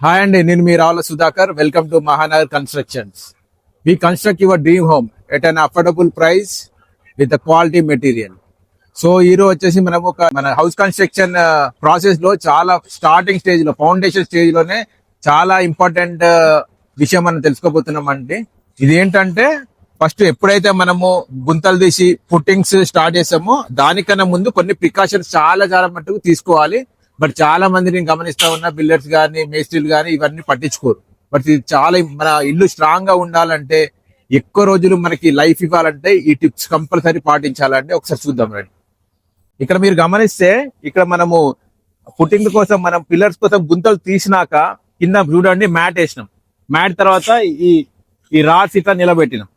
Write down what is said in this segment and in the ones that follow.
Hi అండి నేను మీ Ravula Sudhakar. Welcome to Mahanagar constructions we construct your dream home at an affordable price with quality material so ఈ రోజు వచ్చేసి మనం ఒక మన హౌస్ కన్స్ట్రక్షన్ ప్రాసెస్లో చాలా స్టార్టింగ్ స్టేజ్లో ఫౌండేషన్ స్టేజ్లోనే చాలా ఇంపార్టెంట్ uh, విషయం మనం తెలుసుకోబోతున్నాం అండి. ఇది ఏంటంటే ఫస్ట్ ఎప్పుడైతే మనము గుంతలు తీసి పుట్టింగ్స్ స్టార్ట్ చేసామో దానికన్నా ముందు కొన్ని ప్రికాషన్స్ చాలా చాలా మట్టుకు తీసుకోవాలి. బట్ చాలా మంది నేను గమనిస్తా ఉన్న బిల్డర్స్ కానీ మేస్త్రీలు కానీ ఇవన్నీ పట్టించుకోరు. బట్ ఇది చాలా మన ఇల్లు స్ట్రాంగ్గా ఉండాలంటే ఎక్కువ రోజులు మనకి లైఫ్ ఇవ్వాలంటే ఈ టిప్స్ కంపల్సరీ పాటించాలంటే ఒకసారి చూద్దాం రండి. ఇక్కడ మీరు గమనిస్తే ఇక్కడ మనము పుట్టింగ్ కోసం మనం పిల్లర్స్ కోసం గుంతలు తీసినాక కింద చూడండి మ్యాట్ వేసినాం. మ్యాట్ తర్వాత ఈ ఈ రాడ్స్ ఇట్లా నిలబెట్టినాం.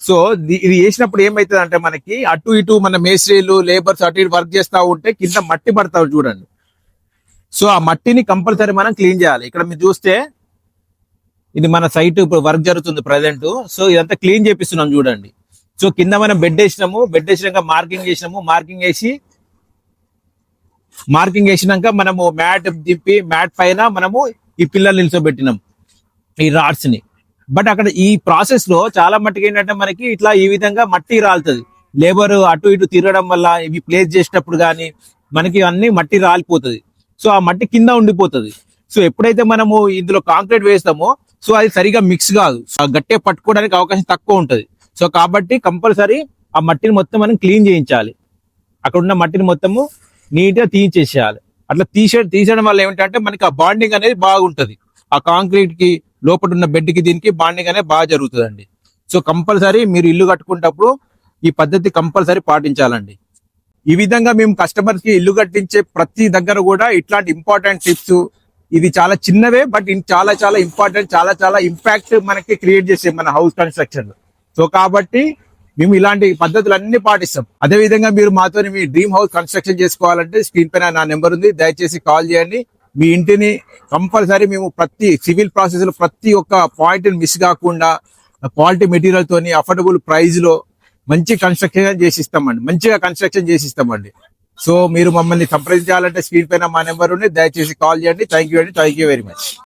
సో ఇది వేసినప్పుడు ఏమైతుంది అంటే మనకి అటు ఇటు మన మేస్త్రీలు లేబర్స్ అటు ఇటు వర్క్ చేస్తా ఉంటే కింద మట్టి పడతారు చూడండి. సో ఆ మట్టిని కంపల్సరీ మనం క్లీన్ చేయాలి. ఇక్కడ మీరు చూస్తే ఇది మన సైట్ ఇప్పుడు వర్క్ జరుగుతుంది ప్రజెంట్ సో ఇదంతా క్లీన్ చేపిస్తున్నాం చూడండి. సో కింద మనం బెడ్ వేసినాము. బెడ్ వేసినాక మార్కింగ్ చేసినాము. మార్కింగ్ వేసి మార్కింగ్ వేసినాక మనము మ్యాట్ దిప్పి మ్యాట్ పైన మనము ఈ పిల్లలు నిల్చోబెట్టినాం. ఈ రాడ్స్ని. బట్ అక్కడ ఈ ప్రాసెస్లో చాలా మట్టుకు ఏంటంటే మనకి ఇట్లా ఈ విధంగా మట్టి రాలుతుంది. లేబర్ అటు ఇటు తిరగడం వల్ల ఇవి ప్లేస్ చేసేటప్పుడు కానీ మనకి అన్ని మట్టి రాలిపోతుంది. సో ఆ మట్టి కింద ఉండిపోతుంది. సో ఎప్పుడైతే మనము ఇందులో కాంక్రీట్ వేస్తామో సో అది సరిగా మిక్స్ కాదు. సో గట్టే గట్టిగా పట్టుకోవడానికి అవకాశం తక్కువ ఉంటది. సో కాబట్టి కంపల్సరీ ఆ మట్టిని మొత్తం మనం క్లీన్ చేయించాలి. అక్కడ ఉన్న మట్టిని మొత్తము నీట్గా తీయించేసేయాలి. అట్లా తీసే తీసేయడం వల్ల ఏమిటంటే మనకి ఆ బాండింగ్ అనేది బాగుంటది. ఆ కాంక్రీట్కి లోపల ఉన్న బెడ్కి దీనికి బాండింగ్ అనేది బాగా జరుగుతుందండి. సో కంపల్సరీ మీరు ఇల్లు కట్టుకునేటప్పుడు ఈ పద్ధతి కంపల్సరీ పాటించాలండి. ఈ విధంగా మేము కస్టమర్స్కి ఇల్లు కట్టించే ప్రతి దగ్గర కూడా ఇట్లాంటి ఇంపార్టెంట్ టిప్స్ ఇది చాలా చిన్నవే బట్ ఇన్ చాలా చాలా ఇంపార్టెంట్ చాలా చాలా ఇంపాక్ట్ మనకి క్రియేట్ చేసే మన హౌస్ కన్స్ట్రక్షన్. సో కాబట్టి మేము ఇలాంటి పద్ధతులు అన్ని పాటిస్తాం. అదే విధంగా మీరు మాతో మీ డ్రీమ్ హౌస్ కన్స్ట్రక్షన్ చేసుకోవాలంటే స్క్రీన్ పైన నా నెంబర్ ఉంది. దయచేసి కాల్ చేయండి. మీ ఇంటిని కంపల్సరీ మేము ప్రతి సివిల్ ప్రాసెస్లో ప్రతి ఒక్క పాయింట్ని మిస్ కాకుండా క్వాలిటీ మెటీరియల్తో అఫోర్డబుల్ ప్రైస్లో మంచి కన్స్ట్రక్షన్ చేసి ఇస్తామండి. మంచిగా కన్స్ట్రక్షన్ చేసి ఇస్తామండి. సో మీరు మమ్మల్ని సంప్రదించాలంటే స్క్రీన్ పైన మా నెంబర్ ఉంది. దయచేసి కాల్ చేయండి. థ్యాంక్ యూ అండి. Thank you very much